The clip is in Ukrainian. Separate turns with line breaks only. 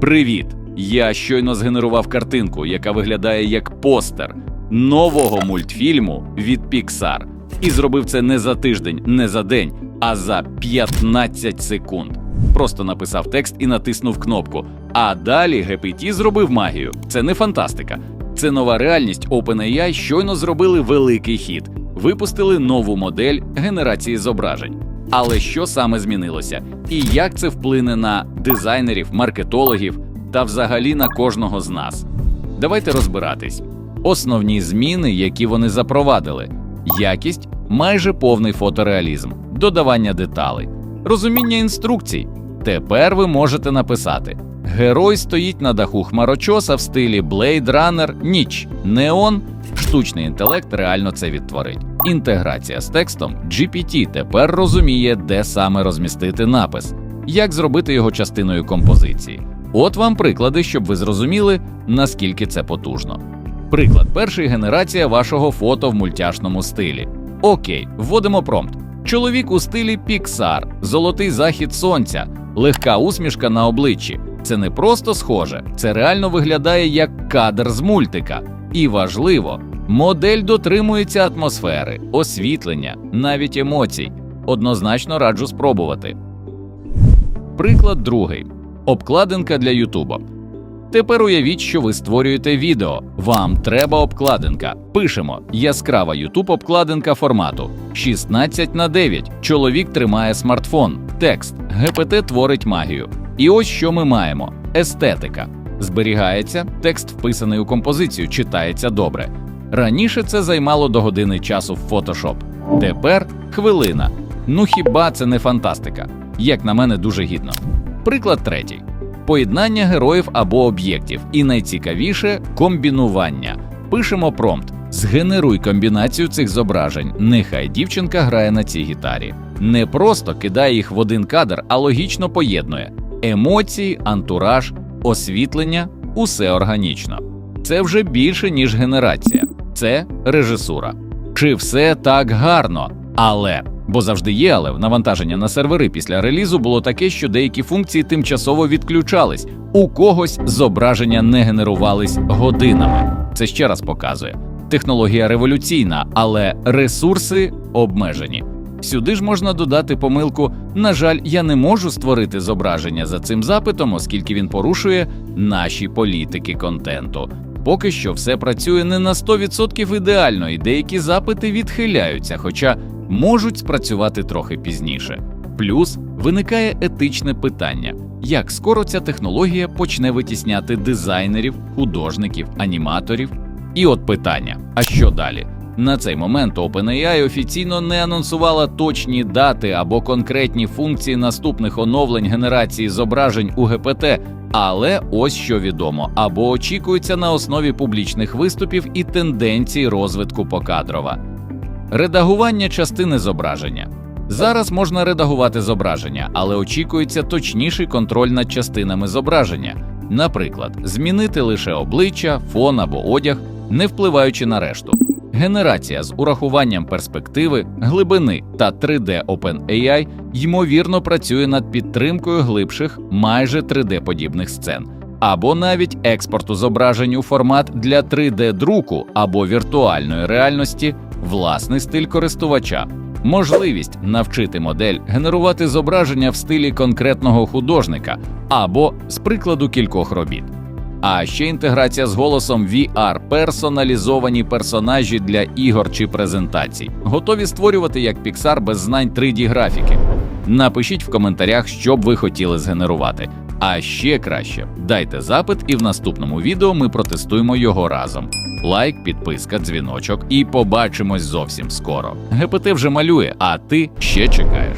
Привіт! Я щойно згенерував картинку, яка виглядає як постер нового мультфільму від Pixar. І зробив це не за тиждень, не за день, а за 15 секунд. Просто написав текст і натиснув кнопку. А далі GPT зробив магію. Це не фантастика. Це нова реальність. OpenAI щойно зробили великий хід. Випустили нову модель генерації зображень. Але що саме змінилося? І як це вплине на дизайнерів, маркетологів та взагалі на кожного з нас? Давайте розбиратись. Основні зміни, які вони запровадили: якість, майже повний фотореалізм, додавання деталей, розуміння інструкцій. Тепер ви можете написати: Герой стоїть на даху хмарочоса в стилі Blade Runner, ніч, неон. Штучний інтелект реально це відтворить. Інтеграція з текстом GPT тепер розуміє, де саме розмістити напис, як зробити його частиною композиції. От вам приклади, щоб ви зрозуміли, наскільки це потужно. Приклад перший генерація вашого фото в мультяшному стилі. Окей, вводимо промпт. Чоловік у стилі Pixar, золотий захід сонця, легка усмішка на обличчі. Це не просто схоже, це реально виглядає як кадр з мультика. І важливо, модель дотримується атмосфери, освітлення, навіть емоцій. Однозначно раджу спробувати. Приклад другий: обкладинка для Ютуба. Тепер уявіть, що ви створюєте відео. Вам треба обкладинка. Пишемо яскрава YouTube обкладинка формату 16 на 9. Чоловік тримає смартфон. Текст ГПТ творить магію. І ось що ми маємо: естетика. Зберігається, текст вписаний у композицію, читається добре. Раніше це займало до години часу в Photoshop. Тепер хвилина. Ну хіба це не фантастика? Як на мене, дуже гідно. Приклад третій поєднання героїв або об'єктів, і найцікавіше комбінування. Пишемо промпт. Згенеруй комбінацію цих зображень. Нехай дівчинка грає на цій гітарі. Не просто кидає їх в один кадр, а логічно поєднує емоції, антураж, освітлення усе органічно. Це вже більше, ніж генерація, це режисура. Чи все так гарно? Але бо завжди є, але навантаження на сервери після релізу було таке, що деякі функції тимчасово відключались. У когось зображення не генерувались годинами. Це ще раз показує. Технологія революційна, але ресурси обмежені. Сюди ж можна додати помилку. На жаль, я не можу створити зображення за цим запитом, оскільки він порушує наші політики контенту. Поки що все працює не на 100% ідеально, і деякі запити відхиляються, хоча можуть спрацювати трохи пізніше. Плюс виникає етичне питання: як скоро ця технологія почне витісняти дизайнерів, художників, аніматорів? І от питання: а що далі? На цей момент OpenAI офіційно не анонсувала точні дати або конкретні функції наступних оновлень генерації зображень у ГПТ, але ось що відомо або очікується на основі публічних виступів і тенденцій розвитку покадрова. Редагування частини зображення. Зараз можна редагувати зображення, але очікується точніший контроль над частинами зображення. Наприклад, змінити лише обличчя, фон або одяг, не впливаючи на решту. Генерація з урахуванням перспективи, глибини та 3D OpenAI ймовірно працює над підтримкою глибших, майже 3D-подібних сцен, або навіть експорту зображень у формат для 3D-друку або віртуальної реальності, власний стиль користувача, можливість навчити модель генерувати зображення в стилі конкретного художника або з прикладу кількох робіт. А ще інтеграція з голосом VR, персоналізовані персонажі для ігор чи презентацій, готові створювати як Pixar без знань 3D графіки. Напишіть в коментарях, що б ви хотіли згенерувати. А ще краще дайте запит, і в наступному відео ми протестуємо його разом. Лайк, підписка, дзвіночок, і побачимось зовсім скоро. ГПТ вже малює, а ти ще чекаєш.